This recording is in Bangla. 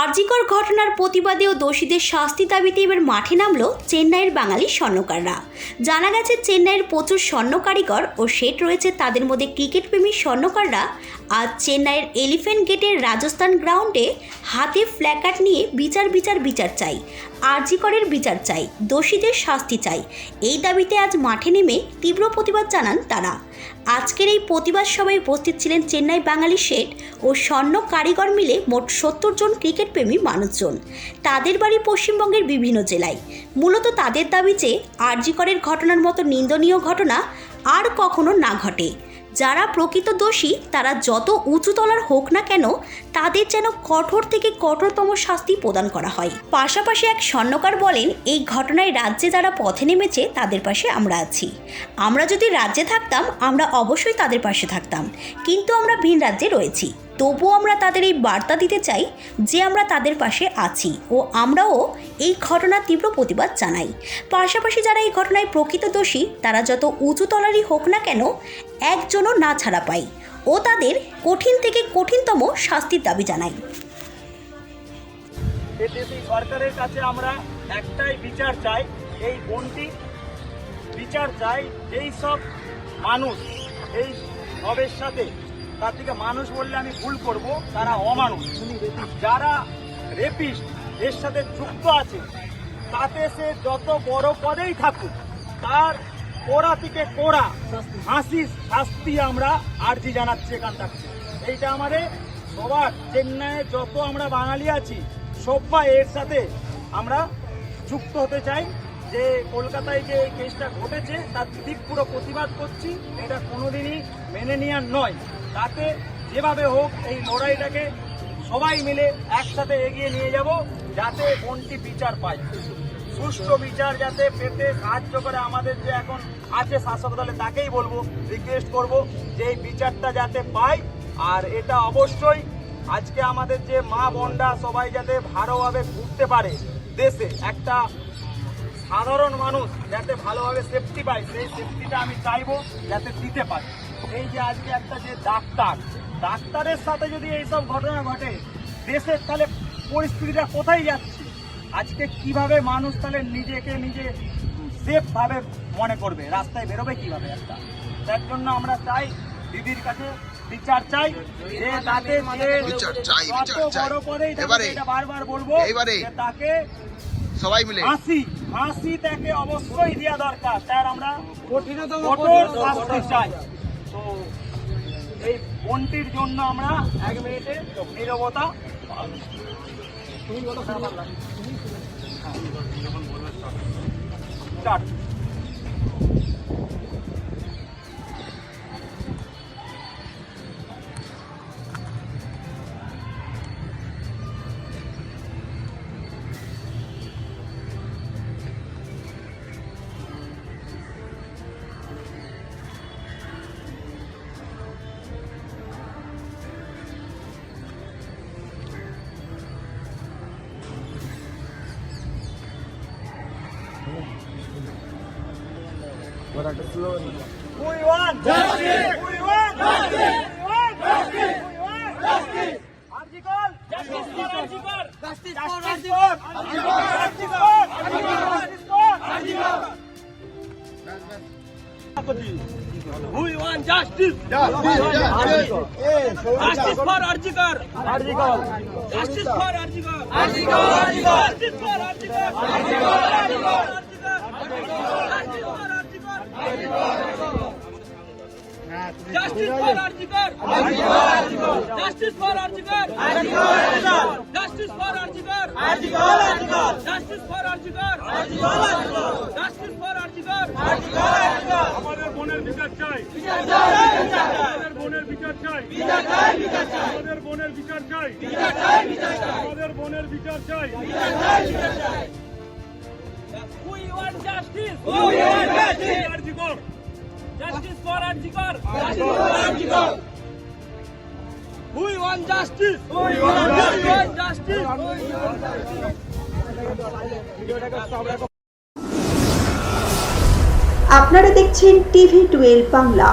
আরজিকর ঘটনার প্রতিবাদে ও দোষীদের শাস্তি দাবিতে এবার মাঠে নামলো চেন্নাইয়ের বাঙালি স্বর্ণকাররা। জানা গেছে, চেন্নাইয়ের প্রচুর স্বর্ণ কারিগর ও শেট রয়েছে। তাদের মধ্যে ক্রিকেট প্রেমী স্বর্ণকাররা আজ চেন্নাইয়ের এলিফ্যান্ট গেটের রাজস্থান গ্রাউন্ডে হাতে ফ্ল্যাকার্ড নিয়ে বিচার বিচার বিচার চাই। আরজিকরের বিচার চাই, দোষীদের শাস্তি চাই। এই দাবিতে আজ মাঠে নেমে তীব্র প্রতিবাদ জানান তারা। আজকের এই প্রতিবাদ সভায় উপস্থিত ছিলেন চেন্নাই বাঙালি শেঠ ও স্বর্ণ কারিগর মিলে মোট সত্তর জন ক্রিকেট প্রেমী মানুষজন। তাদের বাড়ি পশ্চিমবঙ্গের বিভিন্ন জেলায়। মূলত তাদের দাবি যে আরজিকরের ঘটনার মতো নিন্দনীয় ঘটনা আর কখনো না ঘটে। যারা প্রকৃত দোষী, তারা যত উঁচু তলার হোক না কেন, তাদের যেন কঠোর থেকে কঠোরতম শাস্তি প্রদান করা হয়। পাশাপাশি এক স্বর্ণকার বলেন, এই ঘটনায় রাজ্যে যারা পথে নেমেছে, তাদের পাশে আমরা আছি। আমরা যদি রাজ্যে থাকতাম, আমরা অবশ্যই তাদের পাশে থাকতাম। কিন্তু আমরা ভিন রাজ্যে রয়েছি। তবুও আমরা তাদের এই বার্তা দিতে চাই যে আমরা তাদের পাশে আছি ও আমরাও এই ঘটনার তীব্র প্রতিবাদ জানাই। পাশাপাশি যারা এই ঘটনায় প্রকৃত দোষী, তারা যত উঁচু তলারই হোক না কেন একজনও না ছাড়া পাই ও তাদের কঠিন থেকে কঠিনতম শাস্তির দাবি জানাই। সরকারের কাছে আমরা একটাই বিচার চাই, এই বন্টি বিচার চাই, যেই সব মানুষ এই সবের সাথে তার থেকে মানুষ বললে আমি ভুল করব, তারা অমানুষ। যারা রেপিস্ট, এর সাথে যুক্ত আছে, তাতে সে যত বড় পদেই থাকুক, তার কোড়া থেকে কোড়া হাসি শাস্তি আমরা আর্জি জানাচ্ছি এখান থাকছে এইটা আমাদের সবার, চেন্নাইয়ে যত আমরা বাঙালি আছি সবাই এর সাথে আমরা যুক্ত হতে চাই যে কলকাতায় যে এই কেসটা ঘটেছে, তার তীব্র প্রতিবাদ করছি, এটা কোনোদিনই মেনে নেওয়ার নয়। তাতে যেভাবে হোক এই লড়াইটাকে সবাই মিলে একসাথে এগিয়ে নিয়ে যাব, যাতে কোনটি বিচার পায় সুষ্ঠু বিচার যাতে পেতে সাহায্য করে আমাদের যে এখন আছে শাসক দলে, তাকেই বলব রিকোয়েস্ট করব যে এই বিচারটা যাতে পাই। আর এটা অবশ্যই আজকে আমাদের যে মা বোনরা সবাই যাতে ভালোভাবে ঘুরতে পারে দেশে, একটা সাধারণ মানুষ যাতে ভালোভাবে সেফটি পায়, সেই সেফটিটা আমি চাইব যাতে দিতে পারে। এই যে আজকে একটা যে ডাক্তার ডাক্তারের সাথে যদি এইসব ঘটনা ঘটে দেশের তাহলে পরিস্থিতিটা কোথায় যাচ্ছে? আজকে কীভাবে মানুষ তাহলে নিজেকে নিজে সেফ ভাবে মনে করবে? রাস্তায় বেরোবে কীভাবে একটা? তার জন্য আমরা চাই দিদির কাছে বিচার চাই যে তাকে যে বিচার চাই, বিচার চাই। বড় এবারে- এটা বারবার বলব এবারে- তাকে সবাই মিলে। ফাঁসি ফাঁসি তাকে অবশ্যই দেওয়া দরকার। তার আমরা কঠিনতম কঠোর শাস্তি চাই। তো এই বন্টির জন্য আমরা এক মিনিটে নিরবতা start. We want justice. We want justice. We want justice. We want justice. Article. Justice for Article. Justice for Article. Justice for Article. We want justice. Justice for Arjigar. Arjigar. Justice for Arjigar. Arjigar. Justice for Arjigar. Arjigar. Arjigar. বিচার চাই আমাদের বোনের বিচার চাই আমাদের বোনের বিচার চাই আমাদের বোনের বিচার চাই We want justice. কার্যকর Justice for Arjigar. Justice for Anjigar. We want justice. We want justice. We want justice. আপনারা দেখছেন টিভি টুয়েলভ বাংলা